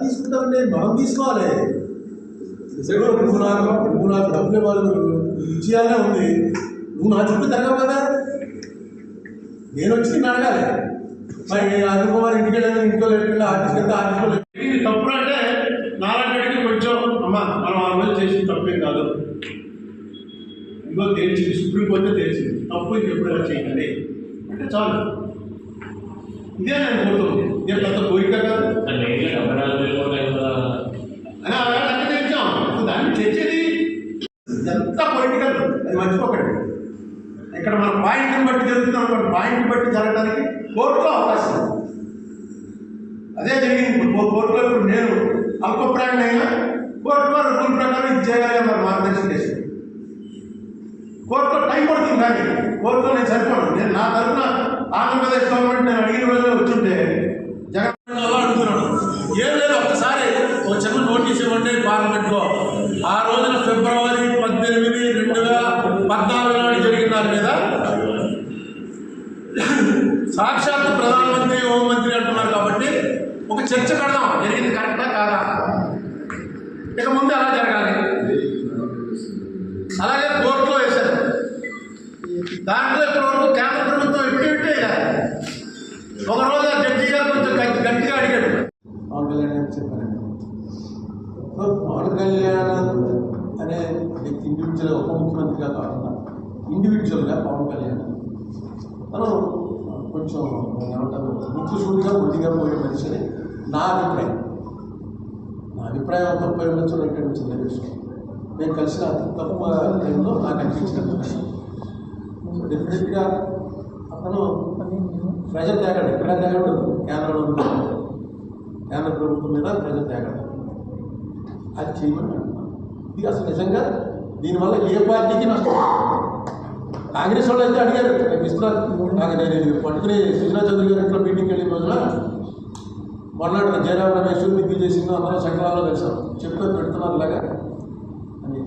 తీసుకుంటామంటే మనం తీసుకోవాలి నిజంగా నువ్వు నాకు నువ్వు నాకు డబ్బులు ఇవ్వాలి ఇచ్చేయాలనే ఉంది నువ్వు నా చుట్టూ తిరగవు కదా నేను వచ్చి నిన్ను అడగాలి మరి అనుకుమార్ ఇంటికి వెళ్ళాలి ఇంట్లో వెళ్ళి ఆర్టిస్ట్ వెళ్తే ఆర్టిస్ట్లో ఇది తప్పు అంటే నారాయణకి కొంచెం అమ్మ మనం ఆ రోజు చేసిన తప్పేం కాదు. ఇదిగో తెలిసింది సుప్రీంకోర్టు తెలిసింది తప్పు ఇంకెప్పుడు చేయండి. అంటే చాలు. ఇదే నేను కోరుతుంది ఇదే పెద్ద కోరిక కాదు అంటే అమరావతి వెళ్ళిపోతాయి కదా అని ఆ వేళ అన్నీ తెచ్చాం అసలు దాన్ని తెచ్చేది ఎంత పొలిటికల్ అది మర్చిపోకండి ఇక్కడ మన పాయింట్ని ఉన్నటువంటి పాయింట్ బట్టి జరగడానికి కోర్టులో అవకాశం అదే జరిగింది ఇప్పుడు కోర్టులో ఇప్పుడు నేను అల్పప్రాయం అయినా కోర్టు వారు రూల్ ప్రకారం ఇది చేయాలి అన్నారు మార్గదర్శనం చేసింది కోర్టులో టైం పడుతుంది కానీ కోర్టులో నేను సరిపోను. నేను నా తరఫున ఆంధ్రప్రదేశ్ గవర్నమెంట్ నేను అడిగిన రోజున వచ్చుంటే జగన్ అడుగుతున్నాను ఏం లేదు ఒక్కసారి ఒక చిన్న నోటీస్ ఇవ్వండి పార్లమెంట్లో. ఆ రోజున ఫిబ్రవరి పద్దెనిమిది రెండు వేల పద్నాలుగు నాడు జరిగిన దాని మీద సాక్షాత్ ప్రధానమంత్రి హోంమంత్రి అంటున్నారు కాబట్టి ఒక చర్చ కడదాం. జరిగింది కరెక్టా కాదా? ఇక ముందు అలా జరగాలి? అలాగే కోర్టులో వేశారు. దాంట్లో ఇప్పటివరకు కేంద్ర ప్రభుత్వం ఎప్పుడు పెట్టే ఒక రోజు ఆ జడ్జి గారు కొంచెం గట్టిగా అడిగాడు. పవన్ కళ్యాణ్ పవన్ కళ్యాణ్ అనే వ్యక్తి ఇండివిజువల్ ఉప ముఖ్యమంత్రిగా కాకుండా ఇండివిజువల్గా పవన్ కళ్యాణ్. మనం కొంచెం ఏమంటారు ముక్కు సూటిగా బుద్ధిగా పోయే మనిషిని నా అభిప్రాయం. నా అభిప్రాయం తప్పై ఉండొచ్చు రైట్ ఉండొచ్చు వేరే విషయం నేను కలిసిన అతి తక్కువ టైంలో నాకు అనిపించిన సో డెఫినెట్గా అతను ప్రజలు తేగడు ఎక్కడ తేగడు కేంద్రంలో ఉన్న కేంద్ర ప్రభుత్వం మీద ప్రజలు తేగడు. అది చేయమని అంటున్నాను ఇది అసలు నిజంగా దీనివల్ల ఏ పార్టీకి నష్టం? కాంగ్రెస్ వాళ్ళు అయితే అడిగారు. నాకు నాకు నేను పట్టుకుని సుజనా చౌదరి గారి ఇంట్లో మీటింగ్కి వెళ్ళిన రోజున మొన్నటి జయరామ్ రమేష్ దిగ్విజయ్ సింగ్ అందరం శంకరాల్లో కలిసాం చెప్తూ పెడుతున్నారు ఇలాగా. అని.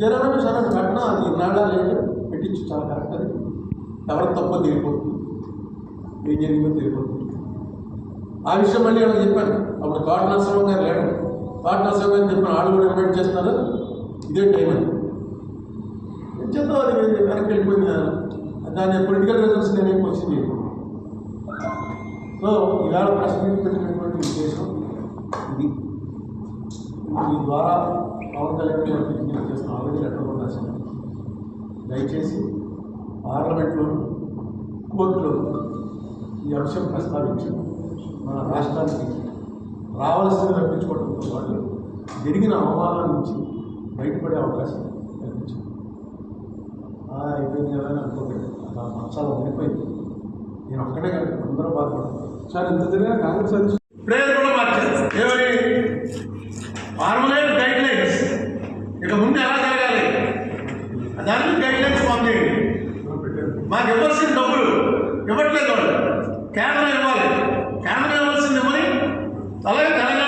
జయరామ్ రమేష్ అన్నాడు పెట్టినా అది నాడా లేదు పెట్టించు చాలా కరెక్ట్ అది. ఎవరు తప్ప తెలియపోతుంది ఏం జరిగిందో తెలియపోతుంది ఆ విషయం మళ్ళీ వాళ్ళకి చెప్పాను. అప్పుడు కాటనాశ్రమం గారు లేడు. కాటనాశ్రమం గారు చెప్పిన వాళ్ళు కూడా ఇన్వైట్ చేస్తున్నారు. ఇదే టైం అని ఏం అది వెనక్కి వెళ్ళిపోయింది దాని పొలిటికల్ రిజల్ట్స్ నేను క్వశ్చన్ చేయను సో ఇవాళ ప్రెస్ మీట్ పెట్టినటువంటి ఉద్దేశం ఇది. ఈ ద్వారా పవన్ కళ్యాణ్ గారు విజ్ఞప్తి చేస్తున్న ఆల్రెడీ లెటర్ కూడా రాశాను దయచేసి పార్లమెంట్లో కోర్టులో ఈ అంశం ప్రస్తావించి మన రాష్ట్రానికి రావాల్సింది రప్పించుకోవడంతో పాటు జరిగిన అవమానాల నుంచి బయటపడే అవకాశం ఆ, అయిపోయింది కదా అని అనుకోకండి అలా మచ్చాలు ఉండిపోయింది నేను ఒక్కడే కాదు అందరూ బాధపడతాను సార్ ఇంత తిరిగిన కాంగ్రెస్ అధిష్టానం ప్రేయర్ కూడా మార్చారు ఏమని ఫార్ములేట్ గైడ్ లైన్స్ ఇక ముందు ఎలా జరగాలి దానికి గైడ్ లైన్స్ ఫామ్ చేయండి మాకు ఇవ్వాల్సిన డబ్బులు ఇవ్వట్లేదు వాళ్ళు కేంద్రం ఇవ్వాలి కేంద్రం ఇవ్వాల్సింది ఇవ్వని అలాగే తెలంగాణ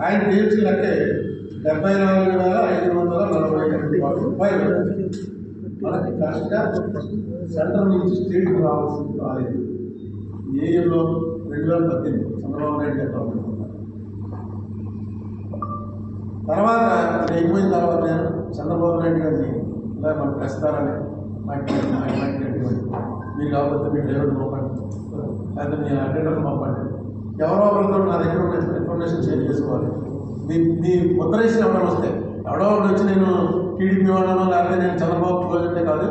ఆయన తీర్చినట్టే డెబ్బై నాలుగు వేల ఐదు వందల నలభై ఎనిమిది రూపాయలు మనకి కరెక్ట్గా సెంటర్ నుంచి స్టేట్కి రావాల్సింది రాలేదు ఏఎంలో రెండు వేల పద్దెనిమిది చంద్రబాబు నాయుడు గారు తర్వాత ఇది అయిపోయిన తర్వాత నేను చంద్రబాబు నాయుడు గారిని ఇలా మనం ప్రస్తారని ప్రస్తారాన్ని మీరు కాకపోతే మీ డ్రైవర్ పంపండి లేదా మీ అటెండర్ పంపండి ఎవరో ఒకరితో నా దగ్గర ఉన్న ఇన్ఫర్మేషన్ షేర్ చేసుకోవాలి. మీ మీ ముద్రేసిన ఎవరైనా వస్తే ఎవడో ఒకటి వచ్చి నేను టీడీపీ వాడనో లేకపోతే నేను చంద్రబాబు క్లోజ్ కాదు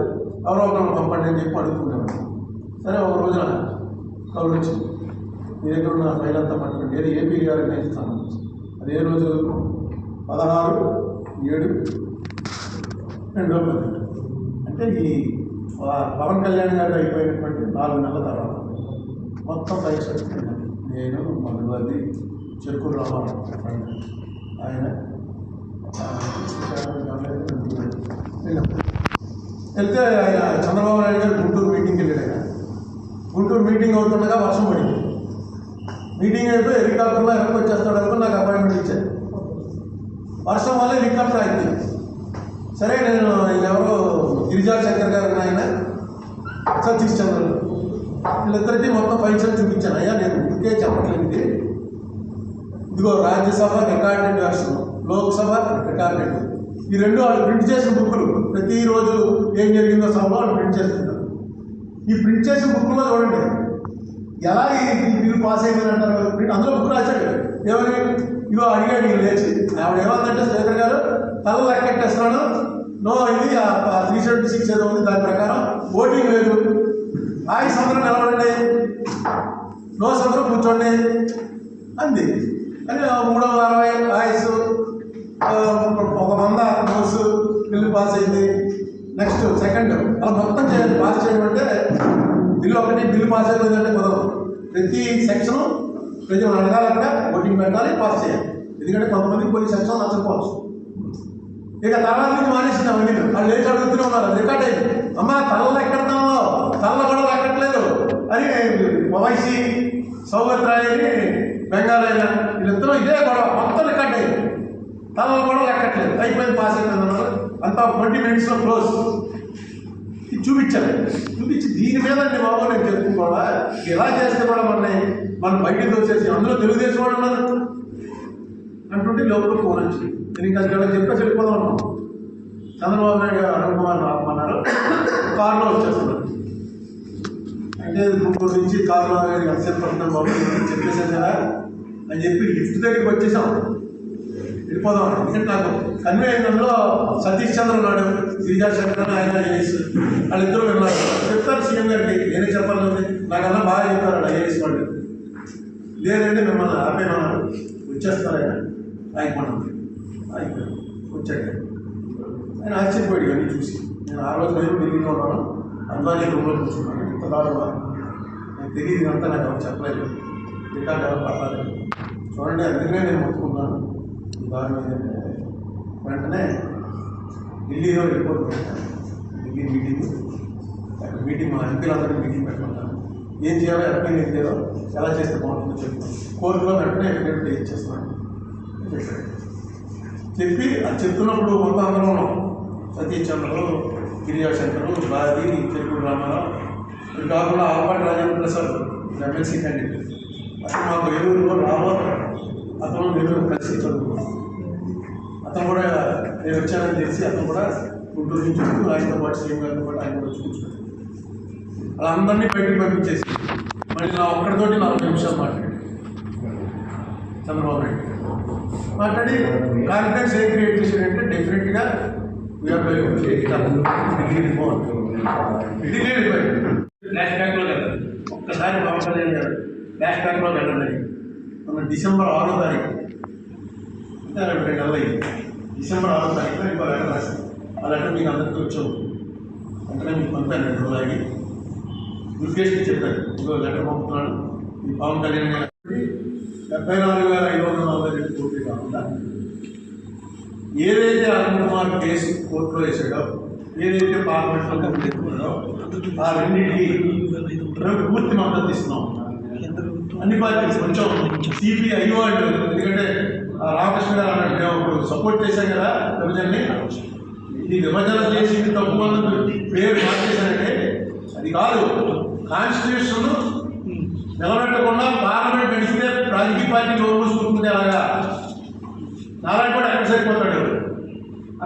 ఎవరో ఒకరిని పంపండి అని చెప్పి అడుగుతున్నాను సరే ఒక రోజున కౌలు వచ్చింది. మీ దగ్గర ఉన్న ఫైల్ అంతా పట్టుకోండి. ఏది? ఏపీ గారికి నేను అది ఏ రోజు పదహారు ఏడు రెండు వేల అంటే ఈ పవన్ కళ్యాణ్ గారు అయిపోయినటువంటి నాలుగు నెలల తర్వాత మొత్తం పరీక్ష నేను మధువల్లి చెరుకు రామారావు చెప్పండి ఆయన వెళ్తే ఆయన చంద్రబాబు నాయుడు గారు గుంటూరు మీటింగ్కి వెళ్ళాడు ఆయన. గుంటూరు మీటింగ్ అవుతుండగా వర్షం పడింది. మీటింగ్ అయిపోయి హెలికాప్టర్లో ఎక్కడికి వచ్చేస్తాడు అనుకుని నాకు అపాయింట్మెంట్ ఇచ్చారు. వర్షం వల్ల హెలికాప్టర్ అయింది సరే నేను ఎవరో గిరిజా శంకర్ గారు ఆయన సతీష్ చంద్రులు వీళ్ళిద్దరికీ మొత్తం పైసలు చూపించాను. అయ్యా నేను ఇంకే చెప్పట్లేదు ఇదిగో Rajya Sabha recorded version Lok Sabha recorded ఈ రెండు వాళ్ళు ప్రింట్ చేసిన బుక్కులు ప్రతిరోజు ఏం జరిగిందో సభలో వాళ్ళు ప్రింట్ చేస్తుంటారు. ఈ ప్రింట్ చేసిన బుక్లో చూడండి. ఎలా ఈ బిల్లు పాస్ అయిందని అంటారు? అందులో బుక్ రాశాడు ఏమని? ఇగో అడిగాడు లేచి. ఆవిడ ఏమందంటే స్పీకర్ గారు తల లెక్కెట్టేస్తున్నాడు నో ఇది త్రీ సెవెంటీ సిక్స్ ఏదో ఉంది దాని ప్రకారం ఓటింగ్ లేదు. ఆయన సందరం నిలబడండి. నో సందరం కూర్చోండి. అంది. అని ఆ మూడు వందల అరవై ఆయుస్ ఒక వంద కోర్సు బిల్లు పాస్ అయింది. నెక్స్ట్ సెకండ్ అలా మొత్తం చేయాలి పాస్ చేయడం అంటే బిల్లు ఒకటి బిల్లు పాస్ అయిపోయిందంటే కుదరదు. ప్రతి సెక్షను ప్రతి అడగాలి అడగాలంట ఓటింగ్ పెట్టాలి పాస్ చేయాలి. ఎందుకంటే కొంతమందికి కొన్ని సెక్షన్ నచ్చకపోవచ్చు. ఇక తర్వాత నుంచి మానేసింది అవన్నీ వాళ్ళు. లేచి అడుగుతూనే ఉన్నారు. రికార్డ్ అయింది. అమ్మ తలలో ఎక్కడతామో తలలో కూడా ఎక్కట్లేదు అని మవైసి సౌగత్రాయని బెంగాలైన వీళ్ళిద్దరూ ఇదే గొడవ. మొత్తం రికార్డ్ అయింది తన గొడవ లెక్కట్లేదు అయిపోయింది పాస్ అయిపోయింది అన్నారు అంతా ట్వంటీ మినిట్స్లో క్లోజ్ ఇది చూపించాను చూపించి దీని మీద అండి బాబు నేను చెప్పుకోవాలా? ఇలా చేస్తే కూడా మన మన బయటకు వచ్చేసి అందులో తెలుగుదేశం వాడు ఉన్నారు అంటుంటే లోపల ఫోన్ వచ్చింది. నేను ఇంకా ఇక్కడ చెప్పేసి వెళ్ళిపోదాం అన్నాం చంద్రబాబు నాయుడు అరుణ్ కుమార్ రామన్నారు కారులో వచ్చేస్తున్నారు. అంటే గుంటూరు నుంచి కాకినాడ అక్షర్ పడుతున్నాం బాబు నేను చెప్పేశాను కదా? అని చెప్పి లిఫ్ట్ దగ్గరికి వచ్చేసాం. వెళ్ళిపోదాం ఎందుకంటే నాకు కన్వే అయినందులో సతీష్ చంద్ర ఉన్నాడు గిరిజా శంకర్ ఆయన ఐఏఎస్. వాళ్ళిద్దరూ ఉన్నారు చెప్తారు సీఎం గారికి నేనే చెప్పాలి నాకన్నా బాగా చెప్తారు ఐఏఎస్ వాళ్ళు. లేదంటే మిమ్మల్ని ఆపేమన్నారు వచ్చేస్తారు ఆయన. ఆగిపోయినాం ఆగిపోయాం వచ్చాడు ఆయన. ఆశ్చర్యపోయాడు ఇవన్నీ చూసి. నేను ఆ రోజు నేను ఢిల్లీలో ఉన్నాను. అందాజీ రూమ్లో కూర్చున్నాను. ఇంత దారుణమా నాకు తెలియదు అంతా నాకు ఎవరు చెప్పలేదు. రికార్డ్ ఎవరు పర్లేదు చూడండి అందుకనే నేను మొత్తుకున్నాను ఈ మీద ఏంటంటే వెంటనే ఢిల్లీలో రిపోర్ట్ పెట్టాను. ఢిల్లీ మీటింగ్. అక్కడ మీటింగ్ మా ఎంపీలందరికీ మీటింగ్ పెట్టుకుంటాను ఏం చేయాలో ఎంపీ ఏం చేయాలో ఎలా చేస్తే బాగుంటుందో చెప్తాను. కోర్టులో వెంటనే ఎక్కడ ఇచ్చేస్తున్నాను చెప్పాడు. చెప్పి అది చెప్తున్నప్పుడు మొత్తం అందరం సతీష్ చంద్రరావు గిరిజా శంకరు భారతి తెలుగు రామారావు ఇది కాకుండా ఆల్పాటి రాజేంద్ర ప్రసాద్ ఎమ్మెల్సీ క్యాండిడేట్ అతను మాకు ఏలూరులో రావో అతను నేను కలిసి అతను కూడా నేను వచ్చానని తెలిసి అతను కూడా గుంటూరు నుంచి వచ్చి ఆయనతో పాటు సీఎం గారితో పాటు ఆయన కూడా కూర్చున్నాడు అలా అందరినీ బయటికి పంపించేసి మళ్ళీ నా ఒక్కడితోటి నలభై నిమిషాలు మాట్లాడి చంద్రబాబు నాయుడు మాట్లాడి కాన్ఫిడెన్స్ ఏం క్రియేట్ చేశాడంటే డెఫినెట్గా VR Delhi report Delhi report flash బ్యాక్లో కదా ఒక్కసారి పవన్ కళ్యాణ్ గారు ఫ్లాష్ బ్యాక్లో వెళ్ళండి మన డిసెంబర్ ఆరో తారీఖు. అంటే రెండు నెలలు అయింది. డిసెంబర్ ఆరో తారీఖున ఇంకో లెటర్ రాశాను ఆ లెటర్ మీకు అందరికీ వచ్చాము వెంటనే మీకు పంపాను రెండు రోజులు ఆగి. దుర్గేష్కి చెప్పాను. ఇంకో లెటర్ పంపుతున్నాను మీ పవన్ కళ్యాణ్ గారు. డెబ్బై నాలుగు వేల ఐదు వందల నలభై రెండు కోట్లు కాకుండా ఏదైతే అరుణ్ కుమార్ కేసు కోర్టులో వేసాడో ఏదైతే పార్లమెంట్లో కంప్లీట్ ఆ రెండింటికి మేము పూర్తి మద్దతు ఇస్తున్నాం. అన్ని పార్టీస్ కొంచెం సిపిఐ వాళ్ళు ఎందుకంటే రామకృష్ణ గారు అన్నట్టు మేము ఇప్పుడు సపోర్ట్ చేశాం కదా విభజనని ఈ విభజన చేసింది తప్పు అన్నది పేరు మార్చేశారంటే అది కాదు. కాన్స్టిట్యూషన్ నిలబెట్టకుండా పార్లమెంట్ నడిస్తే రాజకీయ పార్టీ నోరు మూసుకుంటుంది అలాగా. నారాయణ కూడా ఎక్కడ సరిపోతాడు.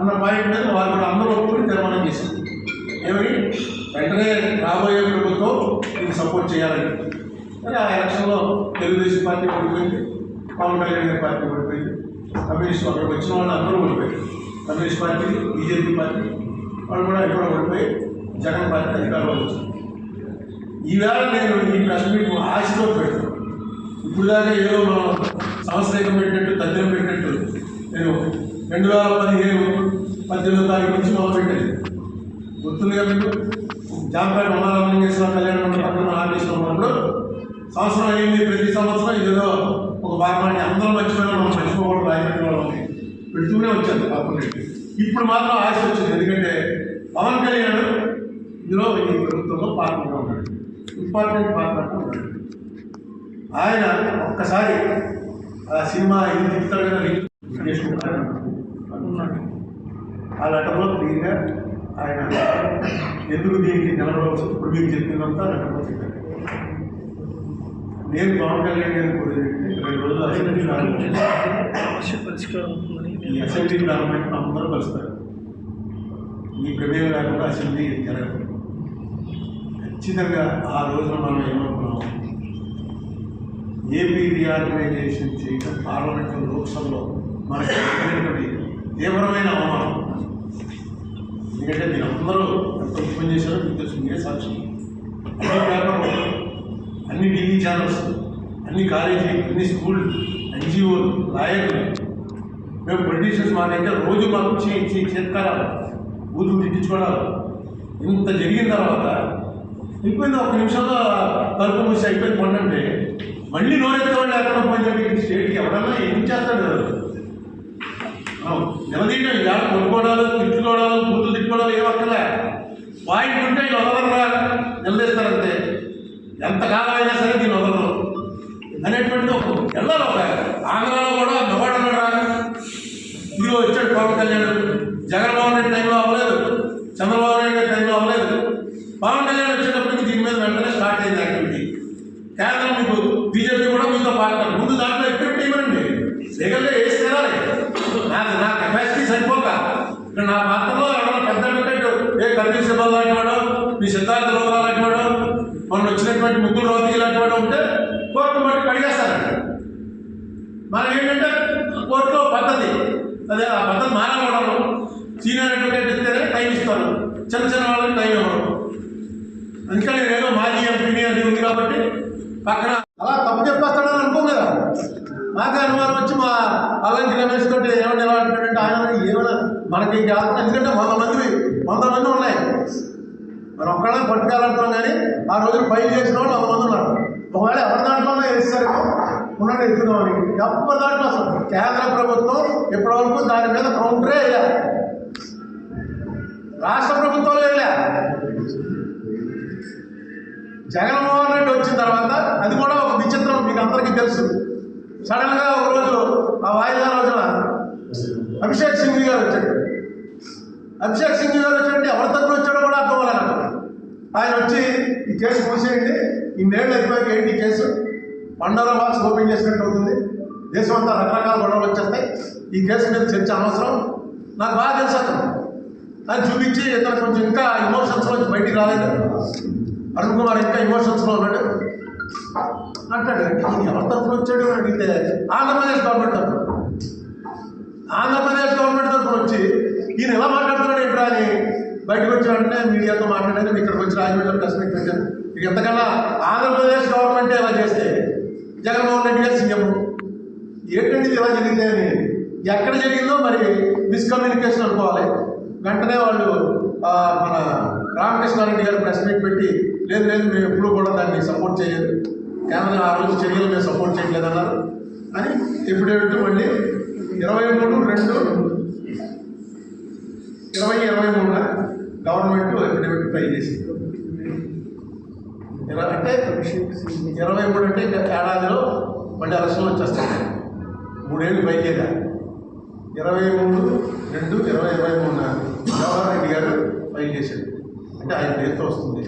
అన్న పాయింట్ మీద వారు కూడా అందరూ ఒప్పుకుని తీర్మానం చేసింది ఏమి? వెంటనే రాబోయే ప్రభుత్వం దీన్ని సపోర్ట్ చేయాలని. కానీ ఆ ఎలక్షన్లో తెలుగుదేశం పార్టీ ఓడిపోయింది పవన్ కళ్యాణ్ గారి పార్టీ ఓడిపోయింది కమ్యూనిస్ట్ అక్కడికి వచ్చిన వాళ్ళు అందరూ ఓడిపోయారు. కమ్యూనిస్ట్ పార్టీ బీజేపీ పార్టీ వాళ్ళు కూడా ఎక్కడ ఓడిపోయి జగన్ పార్టీ అధికారంలో వచ్చింది ఈవేళ నేను ఈ ప్రశ్న మీకు ఆశతో పెడతాను. ఇప్పుడు దాకా ఏదో మనం సంస్థ పెట్టినట్టు తద్దినం పెట్టినట్టు నేను రెండు వేల పదిహేను పద్దెనిమిది తారీఖు నుంచి మొదలు పెట్టాను గుర్తుంది కదా మీకు జాంపేట మహారామలింగేశ్వర కళ్యాణ మండపం పక్కన ఉన్నప్పుడు సంవత్సరం అయింది ప్రతి సంవత్సరం ఏదో ఒక భాగమాన్ని అందరం మర్చిపోయినా మనం మర్చిపోవడం రాజమండ్రి పెడుతూనే వచ్చారు కాకుండా ఇప్పుడు మాత్రం ఆశ వచ్చింది. ఎందుకంటే పవన్ కళ్యాణ్ ఇందులో ఈ ప్రభుత్వంలో పార్ట్నర్గా ఉన్నాడు. ఇంపార్టెంట్ పాత్ర ఉన్నాడు. ఆయన ఒక్కసారి ఆ సినిమా ఇది తిప్పుతాడు కదా చేసుకుంటాడు అనుకున్నాడు ఆ లెటర్లో క్లియర్గా ఆయన ఎందుకు దీనికి నిలబడవచ్చు ఇప్పుడు మీకు చెప్పినంతా లెటర్లో చెప్పారు. నేను పవన్ కళ్యాణ్ గారిని కోరేది రెండు రోజులు అసెంబ్లీ ఈ అసెంబ్లీ గవర్నమెంట్ అందరూ కలుస్తారు. ఈ ప్రమేయం లేకుండా అసెంబ్లీ జరగదు. ఖచ్చితంగా ఆ రోజున మనం ఏమనుకున్నాం? ఏపీ రీఆర్గనైజేషన్ చేయడం పార్లమెంట్లో లోక్సభలో మనకి తీవ్రమైన అవమానం. ఎందుకంటే మీరు అందరూ ఎంత పని చేశారో మీకు తెలుసు మీరే సాక్షి. అన్ని టీవీ ఛానల్స్ అన్ని కాలేజీ అన్ని స్కూల్ ఎన్జిఓలు లాయర్లు మేము పొలిటీషియన్స్ మాకైతే రోజు మాకు చేయించి చే- చేత్కారాలు బూతులు తిట్టించుకోవడాలు ఇంత జరిగిన తర్వాత అయిపోయింది ఒక నిమిషంలో తలుపు మూసి అయిపోయింది పండంటే మళ్ళీ నోరెత్తవాళ్ళు లేకుండా పోయిందంటే స్టేట్కి ఎవరన్నా ఏం చేస్తాడు నిలదీయడం ఇలా కొనుక్కోవడాలు తిట్టుకోవడాలు కూతురు తిట్టుకోవడాలు ఏం అక్కర్లే. పాయింట్ ఉంటే వీళ్ళు వదలరా నిలదీస్తారంటే ఎంతకాలం అయినా సరే దీన్ని వదలరు అనేటువంటి ఒక వెళ్ళాలి ఒక ఆంధ్రాలో కూడా నవ్వాడన్నాడా ఇదిగో వచ్చాడు పవన్ కళ్యాణ్. జగన్మోహన్ రెడ్డి టైంలో అవ్వలేదు చంద్రబాబు నాయుడు గారి టైంలో అవ్వలేదు పవన్ కళ్యాణ్ వచ్చేటప్పటికి దీని మీద వెంటనే స్టార్ట్ అయింది యాక్టివిటీ కేంద్రం మీకు బీజేపీ కూడా మీతో పార్ట్నర్ ముందు దాంట్లో ఎక్విప్మెంట్ ఇవ్వండి లీగల్గా వేసి తీరాలి నాకు నా కెపాసిటీ సరిపోక ఇక్కడ నా పాత్రలో ఎవరైనా పెద్ద అడ్వకేట్ ఏ కర్నూలు సిబ్బంది లాంటి వాడు మీ సిద్ధార్థ లోకరా లాంటి వాడు మొన్న వచ్చినటువంటి ముగ్గురు రోగి లాంటి ఉంటే కోర్టు బట్టి కడిగేస్తారంట మనం ఏంటంటే కోర్టులో పద్ధతి అదే ఆ పద్ధతి మారకూడదు. సీనియర్ అడ్వకేట్ ఇస్తేనే టైం ఇస్తారు. చిన్న చిన్న వాళ్ళకి టైం ఇవ్వడం అందుకని నేను ఏదో మాజీ ఎంపీని అది ఉంది కాబట్టి పక్కన అలా తప్పు చెప్పేస్తాడని అనుకోం కదా. మాకే అనుమానం వచ్చి మా అల్లంకి రమేష్ తోటి ఏమన్నా ఎలా అంటాడంటే ఆయన ఏమైనా మనకి కాదు ఎందుకంటే వంద మంది వంద మంది ఉన్నాయి. మరి ఒక్కళ్ళని పట్టుకోవాలంటున్నాం కానీ ఆ రోజు ఫైల్ చేసిన వాళ్ళు వంద మంది ఉన్నారు. ఒకవేళ ఎవరి దాంట్లోనే వేస్తారు ఉన్నట్టు ఎత్తుదామని ఎవరి దాంట్లో అసలు? కేంద్ర ప్రభుత్వం ఇప్పటివరకు దాని మీద కౌంటరే వేయలే. రాష్ట్ర ప్రభుత్వంలో వేయలే. జగన్మోహన్ రెడ్డి వచ్చిన తర్వాత అది కూడా ఒక విచిత్రం మీకు అందరికీ తెలుసు. సడన్గా ఒక రోజు ఆ వాయిదా రోజున అభిషేక్ సింగ్ గారు వచ్చాడు అభిషేక్ సింగ్ గారు వచ్చాడంటే ఎవరి తరపున వచ్చాడో కూడా అర్థం అవ్వలే ఆయన వచ్చి ఈ కేసు మూసేయండి. ఇన్నేళ్ళు అయిపోయాక ఏంటి కేసు? పండోరా బాక్స్ ఓపెన్ చేసినట్టు అవుతుంది. దేశం అంతా రకరకాల గొడవలు వచ్చేస్తాయి. ఈ కేసు మీద చర్చ అనవసరం. నాకు బాగా తెలుసు అతను. అని చూపించి ఇతను కొంచెం ఇంకా ఇమోషన్స్లో బయటికి రాలేదు. అరుణ్ కుమార్ ఇంకా ఇమోషన్స్లో ఉన్నాడు. అంటాడు ఈయన ఎవరి తరఫున వచ్చాడు? అని అడిగితే ఆంధ్రప్రదేశ్ గవర్నమెంట్ తరఫున ఆంధ్రప్రదేశ్ ఈయన ఎలా మాట్లాడుతున్నాడు ఏంట్రా అని బయటకు వచ్చాడంటే మీడియాతో మాట్లాడాను ఇక్కడికి వచ్చి రాజమండ్రిలో ప్రెస్ మీట్ పెట్టాను ఇక ఎంతకన్నా ఆంధ్రప్రదేశ్ గవర్నమెంట్ ఎలా చేస్తే జగన్మోహన్ రెడ్డి గారు సీఎం. ఏంటండి ఇది ఇలా జరిగింది అని. ఎక్కడ జరిగిందో మరి మిస్కమ్యూనికేషన్ అనుకోవాలి. వెంటనే వాళ్ళు మన రామకృష్ణారెడ్డి గారు ప్రెస్ మీట్ పెట్టి లేదు లేదు మేము ఎప్పుడు కూడా దాన్ని సపోర్ట్ చేయలేదు. కేంద్రం ఆ రోజు చర్యలు మేము సపోర్ట్ చేయలేదు అన్నారు అని ఎప్పుడేమిటి మళ్ళీ ఇరవై మూడు రెండు ఇరవై ఇరవై మూడున గవర్నమెంట్ అఫిడవిట్ ఫైల్ చేసింది. ఇరవై అంటే ఇరవై మూడు అంటే ఇంకా ఏడాదిలో మళ్ళీ ఎలక్షన్లు వచ్చేస్తాయి. మూడేళ్ళు ఫైల్ ఇరవై మూడు రెండు ఇరవై ఇరవై మూడున జవహర్ రెడ్డి గారు ఫైల్ చేశాడు అంటే ఆయన పేరుతో వస్తుంది.